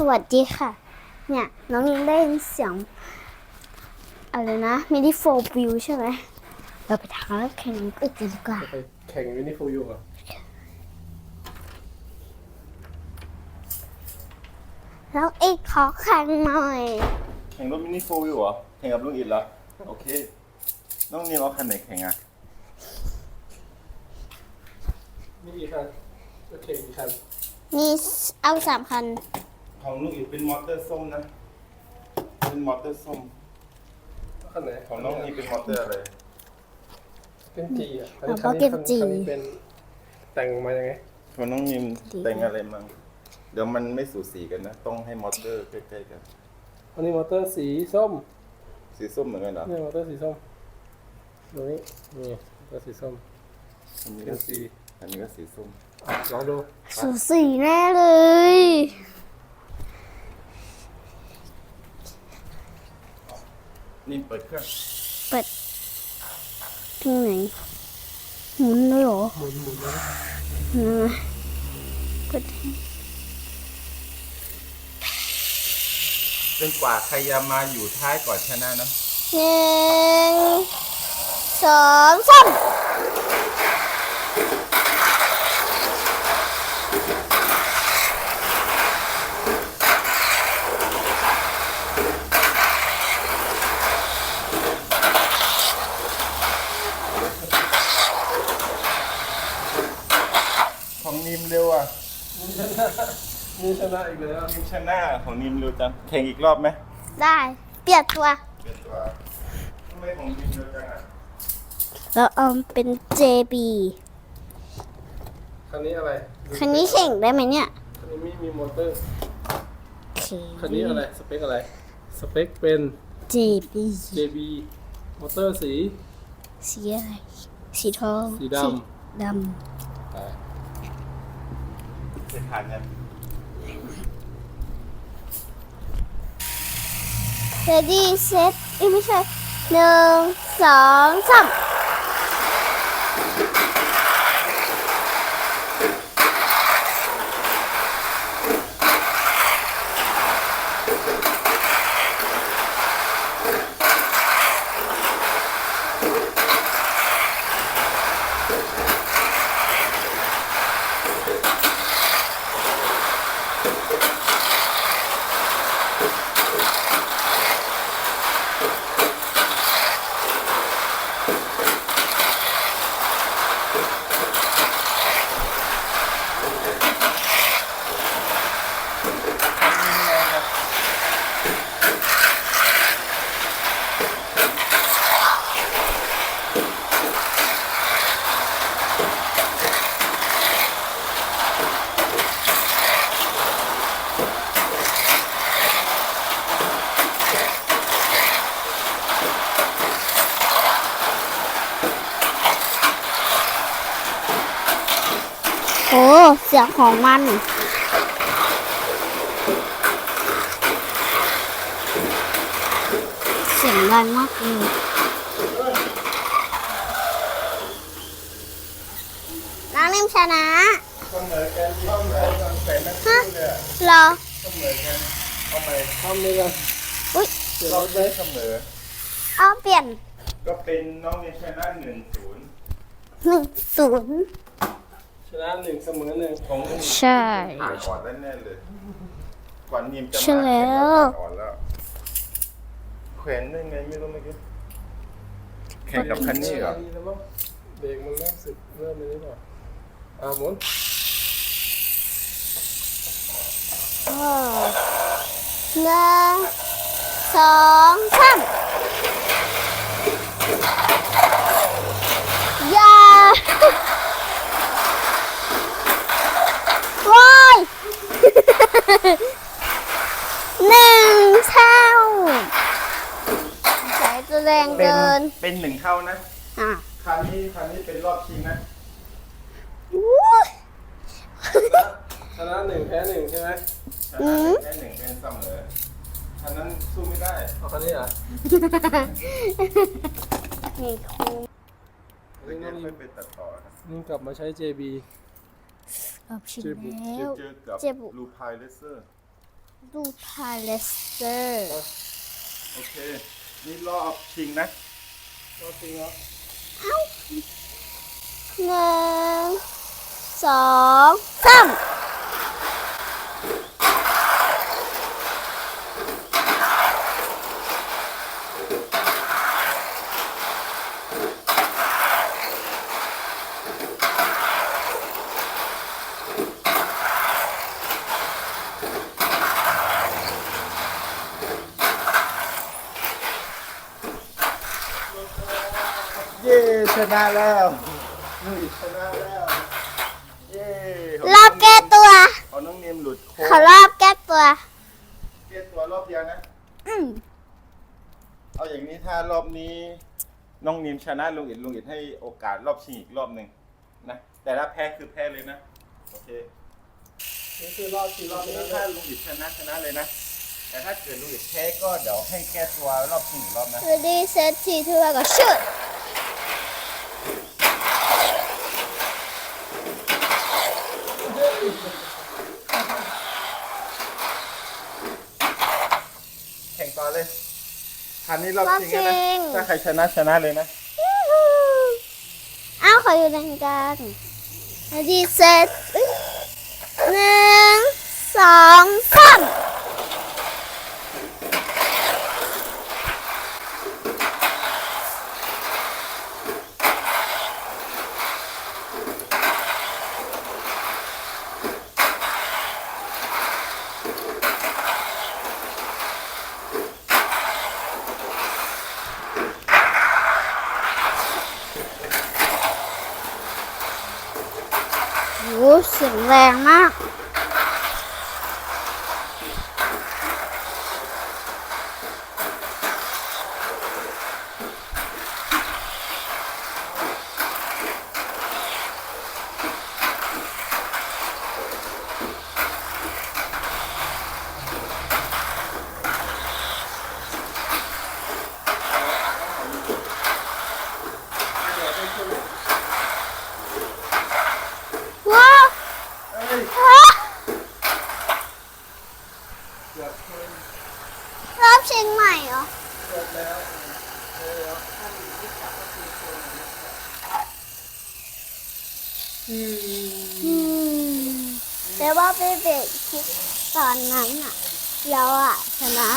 สวัสดีค่ะ เนี่ย น้องนิงได้ยินเสียง อะไรนะมินิโฟวิวใช่ไหมเราไปทางรถแข่งกันดีกว่าไปแข่งวินิฟูยูอะแล้วอีกขอแข่งหน่อย แข่งรถมินิโฟวิวเหรอแข่งกับลุงอิดเหรอโอเค น้องนิวเอาคันไหนแข่งอะนี่กี่คันก็แข่งกี่คันมีเอาสามคัน ของลุงอิดเป็นมอเตอร์ส้มนะ เป็นมอเตอร์ส้มคันไหนของน้องนี่เป็นมอเตอร์อะไร เป็นจีอะแล้วก็เก็บจีคันนี้เป็นแต่งมายังไง ของน้องนิมแต่งอะไรมั่งเดี๋ยวมันไม่สูสีกันนะ ต้องให้มอเตอร์ใกล้ๆกัน อันนี้มอเตอร์สีส้ม สีส้มเหมือนกันเหรอนี่มอเตอร์สีส้มตรงนี้นี่มอเตอร์สีส้ม อันนี้ก็สี อันนี้ก็สีส้มอะลองดู สูสีแน่เลย นี่เปิดเครื่องเปิดที่ไหนหมุนเลยเหรอหมุนหมุนนะหมุนเลยเปิดให้จนกว่าใครจะมาอยู่ท้ายก่อนชนะเนอะหนึ่งสองสาม ของนิมเร็วอะ นี่ชนะอีกแล้วนิมชนะของนิมเร็วจังแข่งอีกรอบไหมได้ เปลี่ยนตัว เปลี่ยนตัวทำไมของนิมเร็วจังอะแล้วเอาเป็น JB คันนี้อะไรคันนี้แข่งได้ไหมเนี่ยคันนี้มีมีมอเตอร์โอเค คันนี้อะไรสเปคอะไร สเปคเป็น JB JB มอเตอร์สีสีอะไร สีทอง สีดดเสร็จผ่านยัง Ready set เอ้ยไม่ใช่หนึ่งสองสาม อ้เสียงของมันเสียงดังมากเลยน้องนิ่มชนะเสมอกันเสมอกันแฟนนักสู้เนี่ยเหรอเสมอกันเอาไปำทำเลยกันอุ้ยเดี๋ยวเราเราได้เสมอ เอาเปลี่ยน ก็เป็นน้องนิมชนะหนึ่งศูนย์หนึ่งศูนย์ช นะหนึ่งเสมอหนึ่งของลุงใช่ อ่อนก่อนแน่ๆเลยกว่านิมจะมาใช่แล้วแข่งกับอ่อนแล้วแขวนได้ไงไม่รู้เมื่อกี้แข่งกับคันนี้เหรอดีแล้วมั้งเบรกมันเริ่มสึกเริ่มเลยหรือเปล่าอ่าหมุนโอ้หนึ่งสองสามอยาว้าย หนึ่งเท่าสาย จะแรงเป็นเกิน เป็นหนึ่งเท่านะอะคันนี้คันนี้เป็นรอบชิงนะอู้ย ชนะหนึ่งแพ้หนึ่งใช่ไหมชนะหนึ่งแค่หนึ่งเป็นเสมอคันนั้นสู้ไม่ได้เอาคันนี้เหรอนี่ครูเดี๋ยวค่อยไปตัดต่อนะนี่กลับมาใช้ JB รอบชิงเจ็บบุแล้ว เจอกับเจ็บบุลูพายเลเซอร์ ดูพาเลสเตอร์ โอเค นี่รอบชิงนะรอบจริงแล้วเอ้าหนึ่งสองสาม เย้ชนะแล้วนี่ชนะแล้วเย้รอบแก้ตัวเอาน้องเนมหลุดโค้ขอรอบแก้ตัว เก็บตัวรอบเดียวนะ อืมเอาอย่างนี้ถ้ารอบนี้ น้องนิมชนะลุงอิดลุงอิดให้โอกาสรอบชิงอีกรอบหนึ่งนะ แต่ถ้าแพ้คือแพ้เลยนะโอเคนี่คือรอบที่รรออบบนี้นี้ถ้าลุงอิดชนะชนะเลยนะ แต่ถ้าเกิดลุงอิดแพ้ก็เดี๋ยวให้แก้ตัวรอบชิงอีกรอบนะ Ready set three two one go shoot แข่งต่อเลยคันนี้รอบชิงแล้วรอบชินะง ถ้าใครชนะชนะเลยนะ เอ้าขออยู่ในกลาง Ready set หนึ่งสองสาม โอ้เสียงแรงมาก ว้าว เอ้ย ฮะ เกือบเกิน รอบเชียงใหม่เหรอ เกือบแล้วเออ อืมแต่ว่าไปเบรกคลิปตอนนั้นอะเราอะชนะ